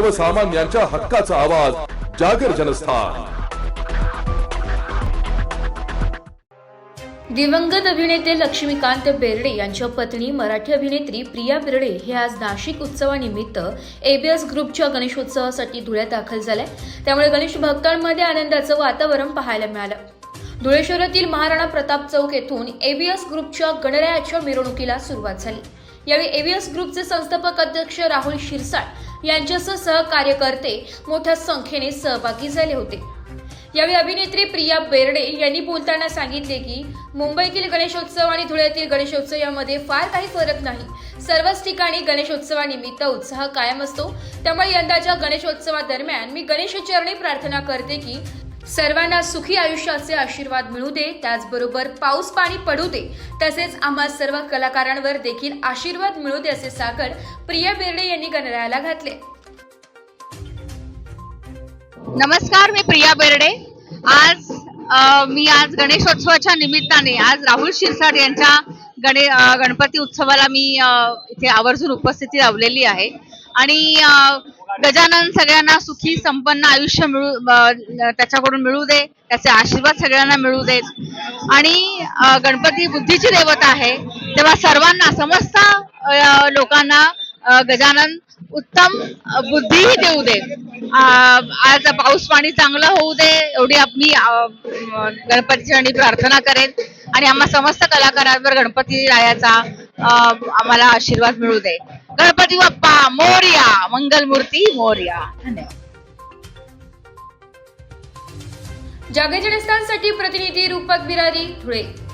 सर्वसामान्यांच्या हक्काचा आवाज जागर जनस्थान. दिवंगत अभिनेते लक्ष्मीकांत बेर्डे यांच्या पत्नी मराठी अभिनेत्री प्रिया बेर्डे हे आज नाशिक उत्सवानिमित्त एबीएस ग्रुपच्या गणेशोत्सवासाठी धुळ्यात दाखल झाल्या त्यामुळे गणेश भक्तांमध्ये आनंदाचं वातावरण पाहायला मिळालं. धुळे शहरातील महाराणा प्रताप चौक येथून एबीएस ग्रुपच्या गणरायाच्या मिरवणुकीला सुरुवात झाली. यावेळी एबीएस ग्रुपचे संस्थापक अध्यक्ष राहुल शिरसाट यांच्यासह सहकार्यकर्ते मोठ्या संख्येने सहभागी झाले होते. यावेळी अभिनेत्री प्रिया बेर्डे यांनी बोलताना सांगितले की मुंबईतील गणेशोत्सव आणि धुळ्यातील गणेशोत्सव यामध्ये फार काही फरक नाही. सर्वच ठिकाणी गणेशोत्सवानिमित्त उत्साह कायम असतो. त्यामुळे यंदाच्या गणेशोत्सवादरम्यान मी गणेशचरणी प्रार्थना करते की सर्वांना सुखी आयुष्याचे आशीर्वाद मिळू दे त्याचबरोबर पाऊस पाणी पडू दे. तसेच आम्हा सर्व कलाकारांवर देखील आशीर्वाद मिळू दे असे साकड प्रिया बेर्डे यांनी गणरायाला घातले. नमस्कार मी प्रिया बेर्डे. आज मी आज गणेशोत्सवाच्या निमित्ताने आज राहुल शिरसाट यांच्या गणे गणपती उत्सवाला मी इथे आवर्जून उपस्थिती लावलेली आहे. आणि गजानन सगळ्यांना सुखी संपन्न आयुष्य मिळू त्याच्याकडून मिळू दे त्याचे आशीर्वाद सगळ्यांना मिळू देत. आणि गणपती बुद्धीची देवता आहे तेव्हा सर्वांना समस्त लोकांना गजानन उत्तम बुद्धीही देऊ दे. आज पाऊस पाणी चांगलं होऊ दे एवढी आपली गणपतीची आणि प्रार्थना करेन. आणि आम्हा समस्त कलाकारांवर गणपती रायाचा आम्हाला आशीर्वाद मिळू दे. गणपती बाप्पा मोर्या मंगलमूर्ती मोर्या. धन्यवाद. जागे प्रतिनिधी रूपक बिरारी धुळे.